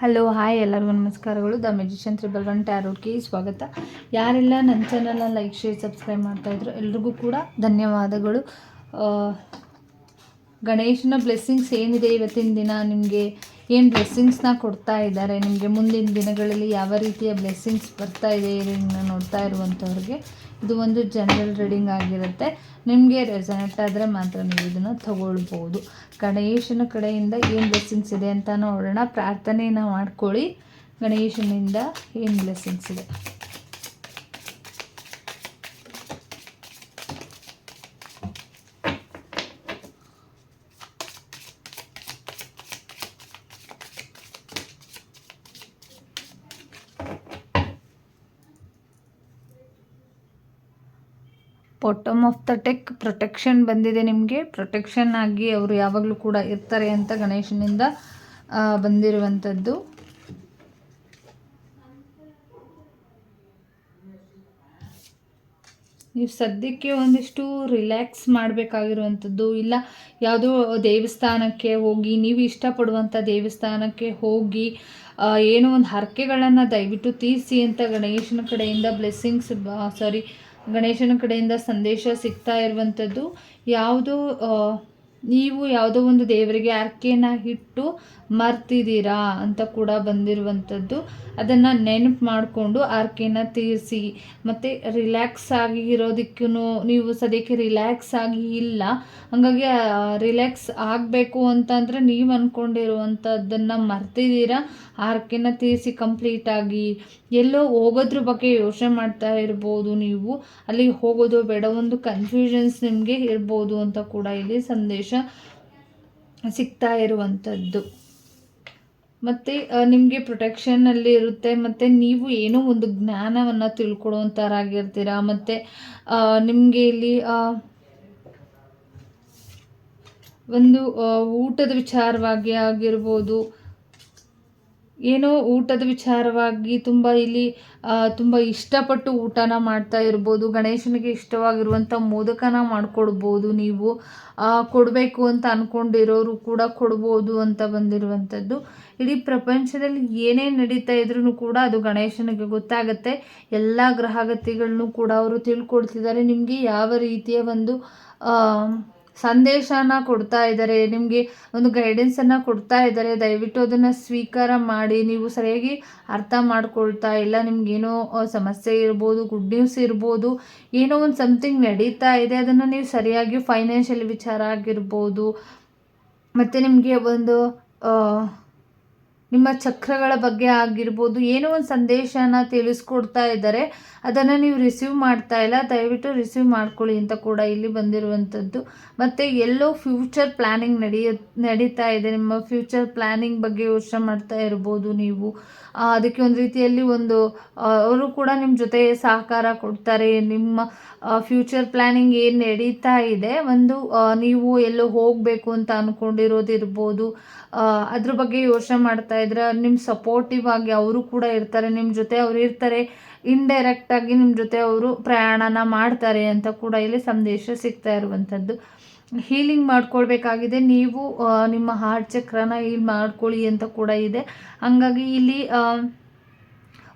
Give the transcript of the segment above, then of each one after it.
Hello, hi ಎಲ್ಲರಿಗೂ ನಮಸ್ಕಾರಗಳು. The magician triple one ಟ್ಯಾರೋಟ್ಗೆ ಸ್ವಾಗತ. ಯಾರೆಲ್ಲ ನನ್ನ ಚಾನಲ್ನ ಲೈಕ್, ಶೇರ್, ಸಬ್ಸ್ಕ್ರೈಬ್ ಮಾಡ್ತಾಯಿದ್ರು ಎಲ್ರಿಗೂ ಕೂಡ ಧನ್ಯವಾದಗಳು. ಗಣೇಶನ ಬ್ಲೆಸ್ಸಿಂಗ್ಸ್ ಏನಿದೆ ಇವತ್ತಿನ ದಿನ? ನಿಮಗೆ ಏನು ಬ್ಲೆಸ್ಸಿಂಗ್ಸ್ನ ಕೊಡ್ತಾ ಇದ್ದಾರೆ? ನಿಮಗೆ ಮುಂದಿನ ದಿನಗಳಲ್ಲಿ ಯಾವ ರೀತಿಯ ಬ್ಲೆಸ್ಸಿಂಗ್ಸ್ ಬರ್ತಾ ಇದೆ ಇದನ್ನು ನೋಡ್ತಾ ಇರುವಂಥವ್ರಿಗೆ ಇದು ಒಂದು ಜನರಲ್ ರೀಡಿಂಗ್ ಆಗಿರುತ್ತೆ. ನಿಮಗೆ ರೆಸನೆಕ್ಟ್ ಆದರೆ ಮಾತ್ರ ನೀವು ಇದನ್ನು ತಗೊಳ್ಬೋದು. ಗಣೇಶನ ಕಡೆಯಿಂದ ಏನು ಬ್ಲೆಸ್ಸಿಂಗ್ಸ್ ಇದೆ ಅಂತ ನೋಡೋಣ. ಪ್ರಾರ್ಥನೆಯನ್ನು ಮಾಡ್ಕೊಳ್ಳಿ. ಗಣೇಶನಿಂದ ಏನು ಬ್ಲೆಸ್ಸಿಂಗ್ಸ್ ಇದೆ? Bottom of the deck protection ಬಂದಿದೆ ನಿಮಗೆ. ಪ್ರೊಟೆಕ್ಷನ್ ಆಗಿ ಅವರು ಯಾವಾಗಲೂ ಕೂಡ ಇರ್ತಾರೆ ಅಂತ ಗಣೇಶನಿಂದ ಬಂದಿರುವಂಥದ್ದು ನೀವು ಸದ್ಯಕ್ಕೆ ಒಂದಿಷ್ಟು ರಿಲ್ಯಾಕ್ಸ್ ಮಾಡಬೇಕಾಗಿರುವಂಥದ್ದು ಇಲ್ಲ, ಯಾವುದೋ ದೇವಸ್ಥಾನಕ್ಕೆ ಹೋಗಿ, ನೀವು ಇಷ್ಟಪಡುವಂಥ ದೇವಸ್ಥಾನಕ್ಕೆ ಹೋಗಿ ಏನೋ ಒಂದು ಹರಕೆಗಳನ್ನು ದಯವಿಟ್ಟು ತೀರಿಸಿ ಅಂತ ಗಣೇಶನ ಕಡೆಯಿಂದ ಬ್ಲೆಸ್ಸಿಂಗ್ಸ್ ಸಾರಿ ಗಣೇಶನ ಕಡೆಯಿಂದ ಸಂದೇಶ ಸಿಗ್ತಾ ಇರುವಂಥದ್ದು. ಯಾವುದೋ ನೀವು ಯಾವುದೋ ಒಂದು ದೇವರಿಗೆ ಹರಕೆನ ಇಟ್ಟು ಮರ್ತಿದ್ದೀರಾ ಅಂತ ಕೂಡ ಬಂದಿರುವಂಥದ್ದು. ಅದನ್ನು ನೆನಪು ಮಾಡಿಕೊಂಡು ಆರ್ಕೆನ ತೀರಿಸಿ, ಮತ್ತು ರಿಲ್ಯಾಕ್ಸ್ ಆಗಿ ಇರೋದಕ್ಕೂ ನೀವು ಸದ್ಯಕ್ಕೆ ರಿಲ್ಯಾಕ್ಸ್ ಆಗಿ ಇಲ್ಲ. ಹಾಗಾಗಿ ರಿಲ್ಯಾಕ್ಸ್ ಆಗಬೇಕು ಅಂತಂದರೆ ನೀವು ಅಂದ್ಕೊಂಡಿರುವಂಥದ್ದನ್ನು ಮರ್ತಿದ್ದೀರಾ ಆರ್ಕೆನ ತೀರಿಸಿ ಕಂಪ್ಲೀಟಾಗಿ ಎಲ್ಲೋ ಹೋಗೋದ್ರ ಬಗ್ಗೆ ಯೋಚನೆ ಮಾಡ್ತಾ ಇರ್ಬೋದು ನೀವು. ಅಲ್ಲಿ ಹೋಗೋದು ಬೇಡ ಒಂದು ಕನ್ಫ್ಯೂಷನ್ಸ್ ನಿಮಗೆ ಇರ್ಬೋದು ಅಂತ ಕೂಡ ಇಲ್ಲಿ ಸಂದೇಶ ಸಿಗ್ತಾ ಇರುವಂಥದ್ದು. ಮತ್ತು ನಿಮಗೆ ಪ್ರೊಟೆಕ್ಷನಲ್ಲಿ ಇರುತ್ತೆ, ಮತ್ತು ನೀವು ಏನೋ ಒಂದು ಜ್ಞಾನವನ್ನು ತಿಳ್ಕೊಳ್ಳೋವಂಥರಾಗಿರ್ತೀರ ಮತ್ತು ನಿಮಗೆ ಇಲ್ಲಿ ಒಂದು ಊಟದ ವಿಚಾರವಾಗಿ ಆಗಿರ್ಬೋದು ಏನೋ ಊಟದ ವಿಚಾರವಾಗಿ ತುಂಬ ಇಲ್ಲಿ ತುಂಬ ಇಷ್ಟಪಟ್ಟು ಊಟನ ಮಾಡ್ತಾ ಇರ್ಬೋದು, ಗಣೇಶನಿಗೆ ಇಷ್ಟವಾಗಿರುವಂಥ ಮೋದಕನ ಮಾಡಿಕೊಡ್ಬೋದು ನೀವು. ಕೊಡಬೇಕು ಅಂತ ಅಂದ್ಕೊಂಡಿರೋರು ಕೂಡ ಕೊಡ್ಬೋದು ಅಂತ ಬಂದಿರುವಂಥದ್ದು. ಇಡೀ ಪ್ರಪಂಚದಲ್ಲಿ ಏನೇ ನಡೀತಾ ಇದ್ರೂ ಕೂಡ ಅದು ಗಣೇಶನಿಗೆ ಗೊತ್ತಾಗುತ್ತೆ. ಎಲ್ಲ ಗ್ರಹಗತಿಗಳನ್ನೂ ಕೂಡ ಅವರು ತಿಳ್ಕೊಡ್ತಿದ್ದಾರೆ ನಿಮಗೆ ಯಾವ ರೀತಿಯ ಒಂದು ಸಂದೇಶನ ಕೊಡ್ತಾ ಇದ್ದಾರೆ. ನಿಮಗೆ ಒಂದು ಗೈಡೆನ್ಸನ್ನು ಕೊಡ್ತಾ ಇದ್ದಾರೆ. ದಯವಿಟ್ಟು ಅದನ್ನು ಸ್ವೀಕಾರ ಮಾಡಿ. ನೀವು ಸರಿಯಾಗಿ ಅರ್ಥ ಮಾಡ್ಕೊಳ್ತಾ ಇಲ್ಲ. ನಿಮಗೇನೋ ಸಮಸ್ಯೆ ಇರ್ಬೋದು ಗುಡ್ ನ್ಯೂಸ್ ಇರ್ಬೋದು, ಏನೋ ಒಂದು ಸಮಥಿಂಗ್ ನಡೀತಾ ಇದೆ. ಅದನ್ನು ನೀವು ಸರಿಯಾಗಿ ಫೈನಾನ್ಷಿಯಲ್ ವಿಚಾರ ಆಗಿರ್ಬೋದು. ಮತ್ತು ನಿಮಗೆ ಒಂದು ನಿಮ್ಮ ಚಕ್ರಗಳ ಬಗ್ಗೆ ಆಗಿರ್ಬೋದು, ಏನೋ ಒಂದು ಸಂದೇಶನ ತಿಳಿಸ್ಕೊಡ್ತಾ ಇದ್ದಾರೆ. ಅದನ್ನು ನೀವು ರಿಸೀವ್ ಮಾಡ್ತಾ ಇಲ್ಲ. ದಯವಿಟ್ಟು ರಿಸೀವ್ ಮಾಡ್ಕೊಳ್ಳಿ ಅಂತ ಕೂಡ ಇಲ್ಲಿ ಬಂದಿರುವಂಥದ್ದು. ಮತ್ತು ಎಲ್ಲೋ ಫ್ಯೂಚರ್ ಪ್ಲ್ಯಾನಿಂಗ್ ನಡೆಯ, ನಡೀತಾ ಇದೆ. ನಿಮ್ಮ ಫ್ಯೂಚರ್ ಪ್ಲ್ಯಾನಿಂಗ್ ಬಗ್ಗೆ ಯೋಚನೆ ಮಾಡ್ತಾ ಇರ್ಬೋದು ನೀವು. ಅದಕ್ಕೆ ಒಂದು ರೀತಿಯಲ್ಲಿ ಒಂದು ಅವರು ಕೂಡ ನಿಮ್ಮ ಜೊತೆ ಸಹಕಾರ ಕೊಡ್ತಾರೆ. ನಿಮ್ಮ ಫ್ಯೂಚರ್ ಪ್ಲ್ಯಾನಿಂಗ್ ಏನು ನಡೀತಾ ಇದೆ, ಒಂದು ನೀವು ಎಲ್ಲೋ ಹೋಗಬೇಕು ಅಂತ ಅಂದ್ಕೊಂಡಿರೋದಿರ್ಬೋದು ಅದ್ರ ಬಗ್ಗೆ ಯೋಚನೆ ಮಾಡ್ತಾ ಇದ್ರೆ ನಿಮ್ಮ ಸಪೋರ್ಟಿವ್ ಆಗಿ ಅವರು ಕೂಡ ಇರ್ತಾರೆ ನಿಮ್ಮ ಜೊತೆ ಅವ್ರು ಇರ್ತಾರೆ ಇಂಡೈರೆಕ್ಟ್ ಆಗಿ ನಿಮ್ಮ ಜೊತೆ ಅವರು ಪ್ರಯಾಣನ ಮಾಡ್ತಾರೆ ಅಂತ ಕೂಡ ಇಲ್ಲಿ ಸಂದೇಶ ಸಿಗ್ತಾ ಇರುವಂಥದ್ದು ಹೀಲಿಂಗ್ ಮಾಡ್ಕೊಳ್ಬೇಕಾಗಿದೆ, ನೀವು ನಿಮ್ಮ ಹಾರ್ಟ್ ಚಕ್ರನ ಹೀಲ್ ಮಾಡ್ಕೊಳ್ಳಿ ಅಂತ ಕೂಡ ಇದೆ. ಹಂಗಾಗಿ ಇಲ್ಲಿ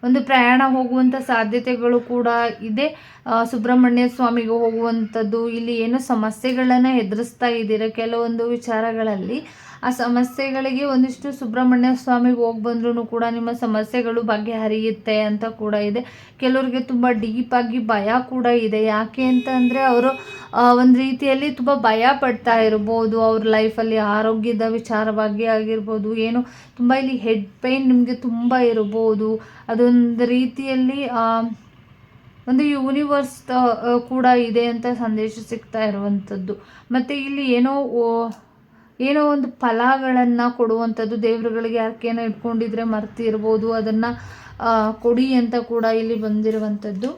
ಒಂದು ಪ್ರಯಾಣ ಹೋಗುವಂಥ ಸಾಧ್ಯತೆಗಳು ಕೂಡ ಇದೆ. ಸುಬ್ರಹ್ಮಣ್ಯ ಸ್ವಾಮಿಗೆ ಹೋಗುವಂಥದ್ದು ಇಲ್ಲಿ ಏನೋ ಸಮಸ್ಯೆಗಳನ್ನು ಎದುರಿಸ್ತಾ ಇದ್ದೀರ? ಕೆಲವೊಂದು ವಿಚಾರಗಳಲ್ಲಿ ಆ ಸಮಸ್ಯೆಗಳಿಗೆ ಒಂದಿಷ್ಟು ಸುಬ್ರಹ್ಮಣ್ಯ ಸ್ವಾಮಿಗೆ ಹೋಗಿ ಬಂದ್ರೂ ಕೂಡ ನಿಮ್ಮ ಸಮಸ್ಯೆಗಳು ಬಗೆಹರಿಯುತ್ತೆ ಅಂತ ಕೂಡ ಇದೆ. ಕೆಲವರಿಗೆ ತುಂಬ ಡೀಪಾಗಿ ಭಯ ಕೂಡ ಇದೆ. ಯಾಕೆ ಅಂತ ಅಂದರೆ ಅವರು ಒಂದು ರೀತಿಯಲ್ಲಿ ತುಂಬ ಭಯ ಪಡ್ತಾ ಇರ್ಬೋದು. ಅವ್ರ ಲೈಫಲ್ಲಿ ಆರೋಗ್ಯದ ವಿಚಾರವಾಗಿ ಆಗಿರ್ಬೋದು. ಏನು, ತುಂಬ ಇಲ್ಲಿ ಹೆಡ್ ಪೈನ್ ನಿಮಗೆ ತುಂಬ ಇರ್ಬೋದು. ಅದೊಂದು ರೀತಿಯಲ್ಲಿ ಒಂದು ಯೂನಿವರ್ಸ್ ಕೂಡ ಇದೆ ಅಂತ ಸಂದೇಶ ಸಿಗ್ತಾ ಇರುವಂಥದ್ದು ಮತ್ತು ಇಲ್ಲಿ ಏನೋ ಏನೋ ಒಂದು ಫಲಗಳನ್ನು ಕೊಡುವಂಥದ್ದು ದೇವರುಗಳಿಗೆ ಯಾಕೆನೋ ಇಟ್ಕೊಂಡಿದ್ರೆ ಮರ್ತಿರ್ಬೋದು ಅದನ್ನು ಕೊಡಿ ಅಂತ ಕೂಡ ಇಲ್ಲಿ ಬಂದಿರುವಂಥದ್ದು.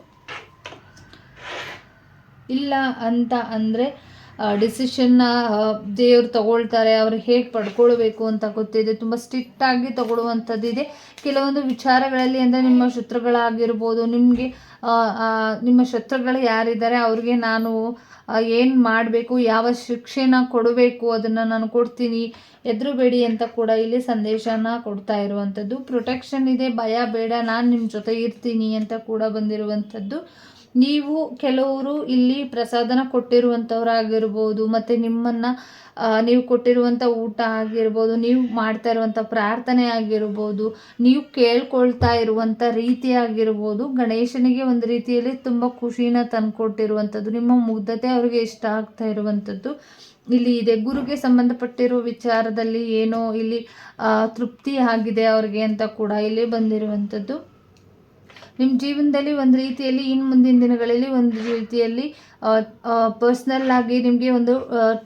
ಇಲ್ಲ ಅಂತ ಅಂದರೆ ಡಿಸಿಷನ್ನ ದೇವ್ರು ತಗೊಳ್ತಾರೆ, ಅವ್ರು ಹೇಗೆ ಪಡ್ಕೊಳ್ಬೇಕು ಅಂತ ಗೊತ್ತಿದೆ. ತುಂಬ ಸ್ಟ್ರಿಕ್ಟಾಗಿ ತಗೊಳ್ಳುವಂಥದ್ದಿದೆ ಕೆಲವೊಂದು ವಿಚಾರಗಳಲ್ಲಿ ಅಂದರೆ ನಿಮ್ಮ ಶತ್ರುಗಳಾಗಿರ್ಬೋದು, ನಿಮಗೆ ನಿಮ್ಮ ಶತ್ರುಗಳು ಯಾರಿದ್ದಾರೆ, ಅವ್ರಿಗೆ ನಾನು ಏನು ಮಾಡಬೇಕು, ಯಾವ ಶಿಕ್ಷೆನ ಕೊಡಬೇಕು, ಅದನ್ನು ನಾನು ಕೊಡ್ತೀನಿ, ಎದುರುಬೇಡಿ ಅಂತ ಕೂಡ ಇಲ್ಲಿ ಸಂದೇಶನ ಕೊಡ್ತಾ ಇರುವಂಥದ್ದು. ಪ್ರೊಟೆಕ್ಷನ್ ಇದೆ, ಭಯ ಬೇಡ, ನಾನು ನಿಮ್ಮ ಜೊತೆ ಇರ್ತೀನಿ ಅಂತ ಕೂಡ ಬಂದಿರುವಂಥದ್ದು. ನೀವು ಕೆಲವರು ಇಲ್ಲಿ ಪ್ರಸಾದನ ಕೊಟ್ಟಿರುವಂಥವ್ರಾಗಿರ್ಬೋದು ಮತ್ತು ನಿಮ್ಮನ್ನು ನೀವು ಕೊಟ್ಟಿರುವಂಥ ಊಟ ಆಗಿರ್ಬೋದು, ನೀವು ಮಾಡ್ತಾ ಇರುವಂಥ ಪ್ರಾರ್ಥನೆ ಆಗಿರ್ಬೋದು, ನೀವು ಕೇಳ್ಕೊಳ್ತಾ ಇರುವಂಥ ರೀತಿ ಆಗಿರ್ಬೋದು, ಗಣೇಶನಿಗೆ ಒಂದು ರೀತಿಯಲ್ಲಿ ತುಂಬ ಖುಷಿನ ತಂದುಕೊಟ್ಟಿರುವಂಥದ್ದು, ನಿಮ್ಮ ಮುಗ್ಧತೆ ಅವರಿಗೆ ಇಷ್ಟ ಆಗ್ತಾ ಇರುವಂಥದ್ದು. ಇಲ್ಲಿ ಇದೆ, ಗುರುಗೆ ಸಂಬಂಧಪಟ್ಟಿರೋ ವಿಚಾರದಲ್ಲಿ ಏನೋ ಇಲ್ಲಿ ತೃಪ್ತಿ ಆಗಿದೆ ಅವ್ರಿಗೆ ಅಂತ ಕೂಡ ಇಲ್ಲಿ ಬಂದಿರುವಂಥದ್ದು. ನಿಮ್ಮ ಜೀವನದಲ್ಲಿ ಒಂದು ರೀತಿಯಲ್ಲಿ ಇನ್ನು ಮುಂದಿನ ದಿನಗಳಲ್ಲಿ ಒಂದು ರೀತಿಯಲ್ಲಿ ಪರ್ಸ್ನಲ್ ಆಗಿ ನಿಮಗೆ ಒಂದು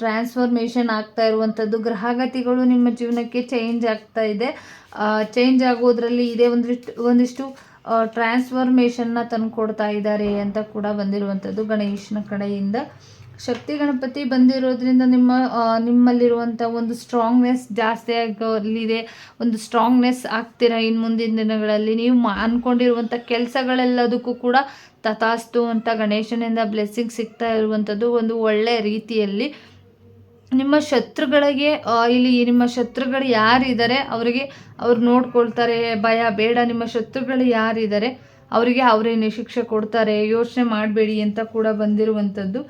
ಟ್ರಾನ್ಸ್ಫಾರ್ಮೇಷನ್ ಆಗ್ತಾ ಇರುವಂಥದ್ದು ಗ್ರಹಗತಿಗಳು ನಿಮ್ಮ ಜೀವನಕ್ಕೆ ಚೇಂಜ್ ಆಗ್ತಾ ಇದೆ. ಚೇಂಜ್ ಆಗೋದ್ರಲ್ಲಿ ಇದೆ ಒಂದಿಷ್ಟು ಒಂದಿಷ್ಟು ಟ್ರಾನ್ಸ್ಫಾರ್ಮೇಷನ್ನ ತಂದು ಕೊಡ್ತಾ ಇದ್ದಾರೆ ಅಂತ ಕೂಡ ಬಂದಿರುವಂಥದ್ದು ಗಣೇಶನ ಕಡೆಯಿಂದ. ಶಕ್ತಿ ಗಣಪತಿ ಬಂದಿರೋದ್ರಿಂದ ನಿಮ್ಮ ನಿಮ್ಮಲ್ಲಿರುವಂಥ ಒಂದು ಸ್ಟ್ರಾಂಗ್ನೆಸ್ ಜಾಸ್ತಿ ಆಗಲಿದೆ ಒಂದು ಸ್ಟ್ರಾಂಗ್ನೆಸ್ ಆಗ್ತೀರಾ ಇನ್ನು ಮುಂದಿನ ದಿನಗಳಲ್ಲಿ? ನೀವು ಅಂದ್ಕೊಂಡಿರುವಂಥ ಕೆಲಸಗಳೆಲ್ಲದಕ್ಕೂ ಕೂಡ ತಥಾಸ್ತು ಅಂತ ಗಣೇಶನಿಂದ ಬ್ಲೆಸ್ಸಿಂಗ್ ಸಿಗ್ತಾ ಇರುವಂಥದ್ದು ಒಂದು ಒಳ್ಳೆಯ ರೀತಿಯಲ್ಲಿ. ನಿಮ್ಮ ಶತ್ರುಗಳಿಗೆ ಇಲ್ಲಿ ನಿಮ್ಮ ಶತ್ರುಗಳು ಯಾರಿದ್ದಾರೆ? ಅವರಿಗೆ ಅವ್ರು ನೋಡ್ಕೊಳ್ತಾರೆ, ಭಯ, ಬೇಡ. ನಿಮ್ಮ ಶತ್ರುಗಳು ಯಾರಿದ್ದಾರೆ? ಅವರಿಗೆ ಅವರೇನು ಶಿಕ್ಷೆ ಕೊಡ್ತಾರೆ, ಯೋಚನೆ ಮಾಡಬೇಡಿ ಅಂತ ಕೂಡ ಬಂದಿರುವಂಥದ್ದು.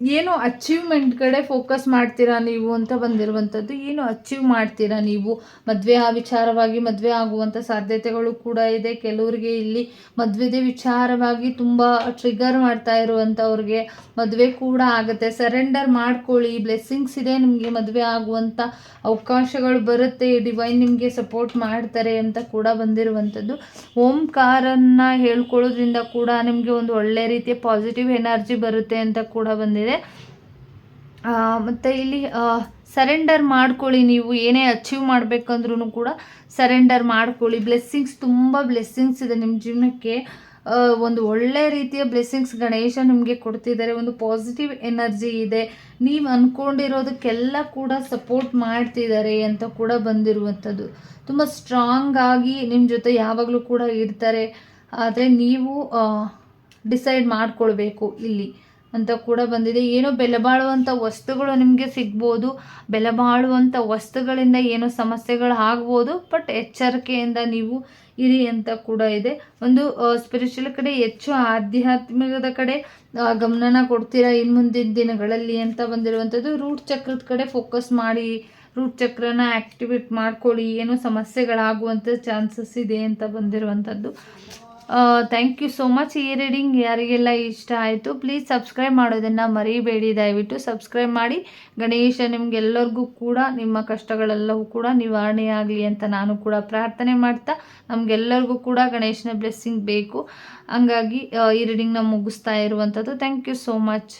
ಏನು ಅಚೀವ್ಮೆಂಟ್ ಕಡೆ ಫೋಕಸ್ ಮಾಡ್ತೀರಾ ನೀವು ಅಂತ ಬಂದಿರುವಂಥದ್ದು, ಏನು ಅಚೀವ್ ಮಾಡ್ತೀರಾ ನೀವು? ಮದುವೆ ಆ ವಿಚಾರವಾಗಿ ಮದುವೆ ಆಗುವಂಥ ಸಾಧ್ಯತೆಗಳು ಕೂಡ ಇದೆ. ಕೆಲವರಿಗೆ ಇಲ್ಲಿ ಮದುವೆದೇ ವಿಚಾರವಾಗಿ ತುಂಬ ಟ್ರಿಗರ್ ಮಾಡ್ತಾ ಇರುವಂಥವ್ರಿಗೆ ಮದುವೆ ಕೂಡ ಆಗುತ್ತೆ. ಸರೆಂಡರ್ ಮಾಡ್ಕೊಳ್ಳಿ. ಬ್ಲೆಸ್ಸಿಂಗ್ಸ್ ಇದೆ ನಿಮಗೆ ಮದುವೆ ಆಗುವಂಥ ಅವಕಾಶಗಳು ಬರುತ್ತೆ. ಡಿವೈನ್ ನಿಮಗೆ ಸಪೋರ್ಟ್ ಮಾಡ್ತಾರೆ ಅಂತ ಕೂಡ ಬಂದಿರುವಂಥದ್ದು. ಓಂಕಾರನ್ನು ಹೇಳ್ಕೊಳ್ಳೋದ್ರಿಂದ ಕೂಡ ನಿಮಗೆ ಒಂದು ಒಳ್ಳೆ ರೀತಿಯ ಪಾಸಿಟಿವ್ ಎನರ್ಜಿ ಬರುತ್ತೆ ಅಂತ ಕೂಡ ಬಂದಿದೆ. ಮತ್ತು ಇಲ್ಲಿ ಸರೆಂಡರ್ ಮಾಡ್ಕೊಳ್ಳಿ ನೀವು, ಏನೇ ಅಚೀವ್ ಮಾಡಬೇಕಂದ್ರೂ ಕೂಡ ಸರೆಂಡರ್ ಮಾಡ್ಕೊಳ್ಳಿ. ಬ್ಲೆಸ್ಸಿಂಗ್ಸ್ ತುಂಬ ಬ್ಲೆಸ್ಸಿಂಗ್ಸ್ ಇದೆ ನಿಮ್ಮ ಜೀವನಕ್ಕೆ. ಒಂದು ಒಳ್ಳೆ ರೀತಿಯ ಬ್ಲೆಸ್ಸಿಂಗ್ಸ್ ಗಣೇಶ ನಿಮಗೆ ಕೊಡ್ತಿದ್ದಾರೆ. ಒಂದು ಪಾಸಿಟಿವ್ ಎನರ್ಜಿ ಇದೆ. ನೀವು ಅಂದ್ಕೊಂಡಿರೋದಕ್ಕೆಲ್ಲ ಕೂಡ ಸಪೋರ್ಟ್ ಮಾಡ್ತಿದ್ದಾರೆ ಅಂತ ಕೂಡ ಬಂದಿರುವಂಥದ್ದು. ತುಂಬ ಸ್ಟ್ರಾಂಗ್ ಆಗಿ ನಿಮ್ಮ ಜೊತೆ ಯಾವಾಗಲೂ ಕೂಡ ಇರ್ತಾರೆ. ಆದರೆ ನೀವು ಡಿಸೈಡ್ ಮಾಡ್ಕೊಳ್ಬೇಕು ಇಲ್ಲಿ. ಅಂತ ಕೂಡ ಬಂದಿದೆ. ಏನೋ ಬೆಲೆ ಬಾಳುವಂಥ ವಸ್ತುಗಳು ನಿಮಗೆ ಸಿಗ್ಬೋದು. ಬೆಲೆ ಬಾಳುವಂಥ ವಸ್ತುಗಳಿಂದ ಏನೋ ಸಮಸ್ಯೆಗಳು ಆಗ್ಬೋದು. ಬಟ್ ಎಚ್ಚರಿಕೆಯಿಂದ ನೀವು ಇರಿ ಅಂತ ಕೂಡ ಇದೆ. ಒಂದು ಸ್ಪಿರಿಚುವಲ್ ಕಡೆ ಹೆಚ್ಚು ಆಧ್ಯಾತ್ಮಿಕದ ಕಡೆ ಗಮನನ ಕೊಡ್ತೀರಾ ಇನ್ನು ಮುಂದಿನ ದಿನಗಳಲ್ಲಿ ಅಂತ ಬಂದಿರುವಂಥದ್ದು. ರೂಟ್ ಚಕ್ರದ ಕಡೆ ಫೋಕಸ್ ಮಾಡಿ ರೂಟ್ ಚಕ್ರನ ಆ್ಯಕ್ಟಿವೇಟ್ ಮಾಡ್ಕೊಳ್ಳಿ. ಏನೋ ಸಮಸ್ಯೆಗಳಾಗುವಂಥ ಚಾನ್ಸಸ್ ಇದೆ ಅಂತ ಬಂದಿರುವಂಥದ್ದು. ಥ್ಯಾಂಕ್ ಯು ಸೋ ಮಚ್ ಈ ರೀಡಿಂಗ್ ಯಾರಿಗೆಲ್ಲ ಇಷ್ಟ ಆಯಿತು ಪ್ಲೀಸ್ ಸಬ್ಸ್ಕ್ರೈಬ್ ಮಾಡೋದನ್ನು ಮರಿಬೇಡಿ. ದಯವಿಟ್ಟು ಸಬ್ಸ್ಕ್ರೈಬ್ ಮಾಡಿ. ಗಣೇಶ, ನಿಮಗೆಲ್ಲರಿಗೂ ಕೂಡ, ನಿಮ್ಮ ಕಷ್ಟಗಳೆಲ್ಲವೂ ಕೂಡ ನಿವಾರಣೆ ಆಗಲಿ ಅಂತ ನಾನು ಕೂಡ ಪ್ರಾರ್ಥನೆ ಮಾಡ್ತಾ, ನಮಗೆಲ್ಲರಿಗೂ ಕೂಡ ಗಣೇಶನ ಬ್ಲೆಸ್ಸಿಂಗ್ ಬೇಕು. ಹಂಗಾಗಿ ಈ ರೀಡಿಂಗ್ನ ಮುಗಿಸ್ತಾ ಇರುವಂಥದ್ದು ಥ್ಯಾಂಕ್ ಯು ಸೋ ಮಚ್